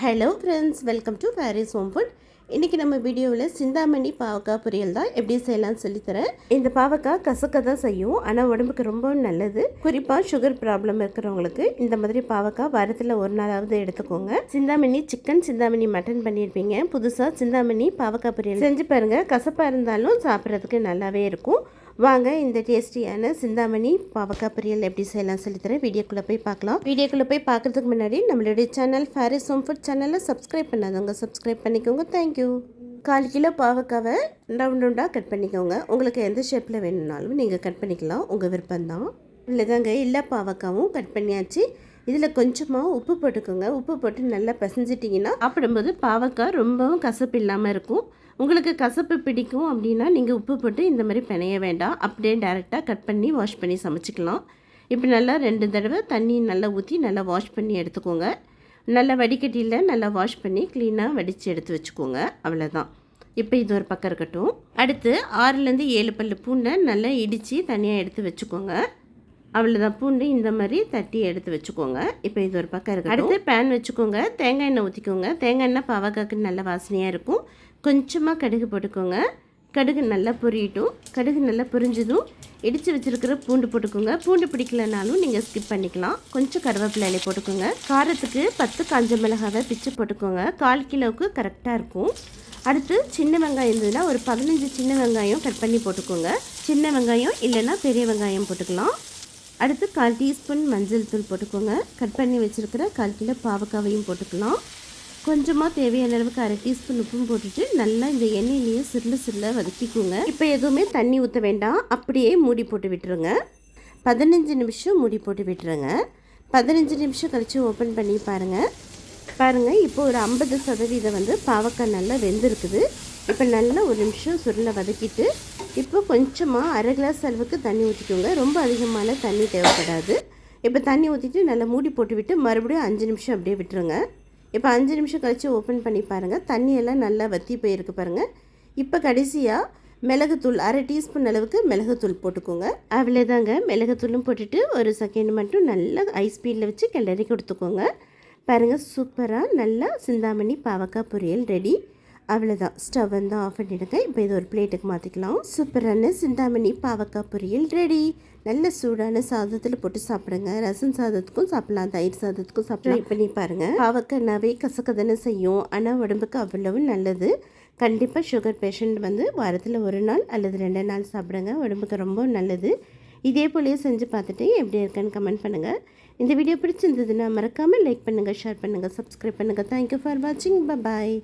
Hello friends welcome to Paris home food இன்றைக்கி நம்ம வீடியோவில் சிந்தாமணி பாவக்காய் பொரியல் தான் எப்படி செய்யலாம்னு சொல்லித்தரேன் இந்த பாவக்காய் கசக்க தான் செய்யும் ஆனால் உடம்புக்கு ரொம்ப நல்லது. குறிப்பாக சுகர் ப்ராப்ளம் இருக்கிறவங்களுக்கு இந்த மாதிரி பாவக்காய் வாரத்தில் ஒரு நாளாவது எடுத்துக்கோங்க. சிந்தாமணி சிக்கன் சிந்தாமணி மட்டன் பண்ணியிருப்பீங்க. புதுசாக சிந்தாமணி பாவக்காய் பொரியல். செஞ்சு பாருங்கள் கசப்பாக இருந்தாலும் சாப்பிட்றதுக்கு நல்லாவே இருக்கும். வாங்க இந்த டேஸ்டியான சிந்தாமணி பாவக்காய் பொரியல் எப்படி செய்யலாம் சொல்லித்தரேன் வீடியோக்குள்ளே போய் பார்க்கலாம். வீடியோக்குள்ளே போய் பார்க்குறதுக்கு முன்னாடி நம்மளுடைய சேனல் ஃபேரிஸ் ஹோம் ஃபுட் சேனலை சப்ஸ்கிரைப் பண்ணாதவங்க சப்ஸ்கிரைப் பண்ணிக்கோங்க. தேங்க்யூ கால் கிலோ பாவக்காவை ரவுண்ட் ரவுண்டாக கட் பண்ணிக்கோங்க. உங்களுக்கு எந்த ஷேப்பில் வேணும்னாலும் நீங்கள் கட் பண்ணிக்கலாம். உங்கள் விருப்பம்தான். இல்லைதாங்க எல்லா பாவக்காவும் கட் பண்ணியாச்சு. இதில் கொஞ்சமாக உப்பு போட்டுக்கோங்க. உப்பு போட்டு நல்லா பிசைஞ்சிட்டிங்கன்னா சாப்பிடும்போது பாவக்காய் ரொம்பவும் கசப்பு இல்லாமல் இருக்கும். உங்களுக்கு கசப்பு பிடிக்கும் அப்படின்னா நீங்கள் உப்பு போட்டு இந்த மாதிரி பிணைய வேண்டாம். அப்படியே டேரெக்டாக கட் பண்ணி வாஷ் பண்ணி சமைச்சிக்கலாம். இப்போ நல்லா ரெண்டு தடவை தண்ணி நல்லா ஊற்றி நல்லா வாஷ் பண்ணி எடுத்துக்கோங்க. நல்லா வடிகட்டியில் நல்லா வாஷ் பண்ணி க்ளீனாக வடித்து எடுத்து வச்சுக்கோங்க. அவ்வளோதான் இப்போ இது ஒரு பக்கம் இருக்கட்டும். அடுத்து ஆறுலேருந்து ஏழு பல் பூண்டை நல்லா இடித்து தனியாக எடுத்து வச்சுக்கோங்க. அவ்வளோதான் பூண்டு இந்த மாதிரி தட்டி எடுத்து வச்சுக்கோங்க. இப்போ இது ஒரு பக்கம் இருக்குது அடுத்து பேன் வச்சுக்கோங்க. தேங்காய் எண்ணெய் ஊற்றிக்கோங்க தேங்காய் எண்ணெய் பாவக்காய்க்கு நல்ல வாசனையாக இருக்கும். கொஞ்சமாக கடுகு போட்டுக்கோங்க. கடுகு நல்லா பொரியட்டும். கடுகு நல்லா பொரிஞ்சதும் இடித்து வச்சுருக்கிற பூண்டு போட்டுக்கோங்க. பூண்டு பிடிக்கலனாலும் நீங்கள் ஸ்கிப் பண்ணிக்கலாம். கொஞ்சம் கருவேப்பிலை போட்டுக்கோங்க. காரத்துக்கு பத்து காஞ்ச மிளகாவை பிச்சு போட்டுக்கோங்க. கால் கிலோவுக்கு கரெக்டாக இருக்கும். அடுத்து சின்ன வெங்காயம் இருந்ததுன்னா ஒரு பதினஞ்சு சின்ன வெங்காயம் கட் பண்ணி போட்டுக்கோங்க. சின்ன வெங்காயம் இல்லைன்னா பெரிய வெங்காயம் போட்டுக்கலாம். அடுத்து கால் டீஸ்பூன் மஞ்சள் தூள் போட்டுக்கோங்க. கட் பண்ணி வச்சுருக்கிற கால் கிலோ பாவக்காவையும் போட்டுக்கலாம். கொஞ்சமாக தேவையான அளவுக்கு அரை டீஸ்பூன் உப்பும் போட்டுட்டு நல்லா இந்த எண்ணெயிலேயே சிறுல சிறுல வதக்கிக்கோங்க. இப்போ எதுவுமே தண்ணி ஊற்ற வேண்டாம். அப்படியே மூடி போட்டு விட்டுருங்க. பதினஞ்சு நிமிஷம் மூடி போட்டு விட்டுருங்க. பதினஞ்சு நிமிஷம் கழித்து ஓப்பன் பண்ணி பாருங்கள் பாருங்கள் இப்போ ஒரு ஐம்பது சதவீதம் வந்து பாவக்காய் நல்லா வெந்திருக்குது. இப்போ நல்லா ஒரு நிமிஷம் சுருளை வதக்கிட்டு இப்போ கொஞ்சமாக அரை கிளாஸ் அளவுக்கு தண்ணி ஊற்றிக்கோங்க ரொம்ப அதிகமான தண்ணி தேவைப்படாது. இப்போ தண்ணி ஊற்றிட்டு நல்லா மூடி போட்டு விட்டு மறுபடியும் அஞ்சு நிமிஷம் அப்படியே விட்டுருங்க. இப்போ அஞ்சு நிமிஷம் கழித்து ஓப்பன் பண்ணி பாருங்கள் தண்ணியெல்லாம் நல்லா வற்றி போயிருக்கு பாருங்கள் இப்போ கடைசியாக மிளகுத்தூள் அரை டீஸ்பூன் அளவுக்கு மிளகுத்தூள் போட்டுக்கோங்க. அவ்வளோதாங்க மிளகுத்தூளும் போட்டுட்டு ஒரு செகண்ட் மட்டும் நல்லா ஐஸ் ஸ்பீடில் வச்சு கிளறி கொடுத்துக்கோங்க. பாருங்கள் சூப்பராக நல்லா சிந்தாமணி பாவக்காய் பொரியல் ரெடி அவ்வளோதான் ஸ்டவ் வந்து ஆஃப் பண்ணிவிடுங்க இப்போ இது ஒரு பிளேட்டுக்கு மாற்றிக்கலாம் சூப்பரான சிந்தாமணி பாவக்காய் பொரியல் ரெடி நல்ல சூடான சாதத்தில் போட்டு சாப்பிடுங்க. ரசம் சாதத்துக்கும் சாப்பிடலாம். தயிர் சாதத்துக்கும் சாப்பிடலாம். பண்ணி பாருங்கள் பாவக்காய் நவே கசக்க செய்யும். ஆனால் உடம்புக்கு அவ்வளவு நல்லது. கண்டிப்பாக சுகர் பேஷண்ட் வந்து வாரத்தில் ஒரு நாள் அல்லது ரெண்டு நாள் சாப்பிடுங்க. உடம்புக்கு ரொம்ப நல்லது. இதே போலயே செஞ்சு பார்த்துட்டு எப்படி இருக்குன்னு கமெண்ட் பண்ணுங்கள் இந்த வீடியோ பிடிச்சிருந்ததுன்னா மறக்காமல் லைக் பண்ணுங்கள் ஷேர் பண்ணுங்கள் சப்ஸ்கிரைப் பண்ணுங்கள் தேங்க்யூ ஃபார் வாட்சிங் பாய்